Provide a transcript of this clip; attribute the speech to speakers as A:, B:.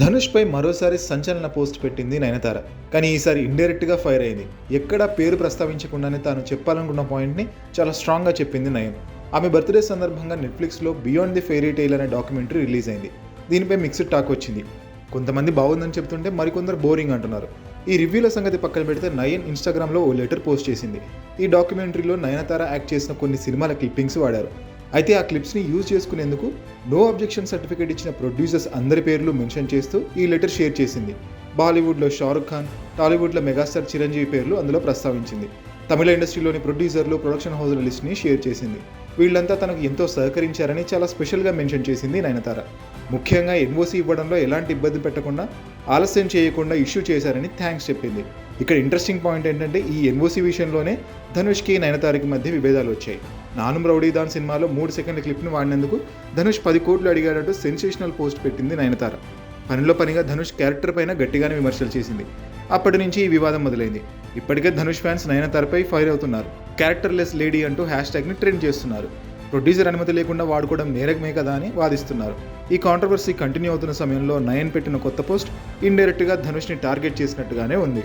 A: ధనుష్పై మరోసారి సంచలన పోస్ట్ పెట్టింది నయనతార. కానీ ఈసారి ఇండైరెక్ట్గా ఫైర్ అయింది. ఎక్కడా పేరు ప్రస్తావించకుండానే తాను చెప్పాలనుకున్న పాయింట్ని చాలా స్ట్రాంగ్గా చెప్పింది నయన్. ఆమె బర్త్డే సందర్భంగా నెట్ఫ్లిక్స్లో బియాండ్ ది ఫెయిరీ టైల్ అనే డాక్యుమెంటరీ రిలీజ్ అయింది. దీనిపై మిక్స్డ్ టాక్ వచ్చింది. కొంతమంది బాగుందని చెప్తుంటే మరికొందరు బోరింగ్ అంటున్నారు. ఈ రివ్యూల సంగతి పక్కన పెడితే నయన్ ఇన్స్టాగ్రామ్లో ఓ లెటర్ పోస్ట్ చేసింది. ఈ డాక్యుమెంటరీలో నయనతార యాక్ట్ చేసిన కొన్ని సినిమాల క్లిప్పింగ్స్ వాడారు. అయితే ఆ క్లిప్స్ని యూజ్ చేసుకునేందుకు నో అబ్జెక్షన్ సర్టిఫికేట్ ఇచ్చిన ప్రొడ్యూసర్స్ అందరి పేర్లు మెన్షన్ చేస్తూ ఈ లెటర్ షేర్ చేసింది. బాలీవుడ్లో షారుఖ్ ఖాన్ టాలీవుడ్లో మెగాస్టార్ చిరంజీవి పేర్లు అందులో ప్రస్తావించింది. తమిళ ఇండస్ట్రీలోని ప్రొడ్యూసర్లు ప్రొడక్షన్ హౌస్ల లిస్ట్ని షేర్ చేసింది. వీళ్ళంతా తనకు ఎంతో సహకరించారని చాలా స్పెషల్గా మెన్షన్ చేసింది నయనతార. ముఖ్యంగా ఎన్ఓసి ఇవ్వడంలో ఎలాంటి ఇబ్బంది పెట్టకుండా ఆలస్యం చేయకుండా ఇష్యూ చేశారని థ్యాంక్స్ చెప్పింది. ఇక్కడ ఇంట్రెస్టింగ్ పాయింట్ ఏంటంటే ఈ ఎన్ఓసి విషయంలోనే ధనుష్కి నయనతారకి మధ్య విభేదాలు వచ్చాయి. నానుం రౌడీదాన్ సినిమాలో మూడు సెకండ్ల క్లిప్ని వాడినందుకు ధనుష్ పది కోట్లు అడిగాడంటూ సెన్సేషనల్ పోస్ట్ పెట్టింది నయనతార. పనిలో పనిగా ధనుష్ క్యారెక్టర్ పైన గట్టిగానే విమర్శలు చేసింది. అప్పటి నుంచి ఈ వివాదం మొదలైంది. ఇప్పటికే ధనుష్ ఫ్యాన్స్ నయనతారపై ఫైర్ అవుతున్నారు. క్యారెక్టర్ లెస్ లేడీ అంటూ హ్యాష్ ట్యాగ్ని ట్రెండ్ చేస్తున్నారు. ప్రొడ్యూసర్ అనుమతి లేకుండా వాడుకోవడం నేరమే కదా అని వాదిస్తున్నారు. ఈ కాంట్రవర్సీ కంటిన్యూ అవుతున్న సమయంలో నయన్ పెట్టిన కొత్త పోస్ట్ ఇండైరెక్ట్గా ధనుష్ని టార్గెట్ చేసినట్టుగానే ఉంది.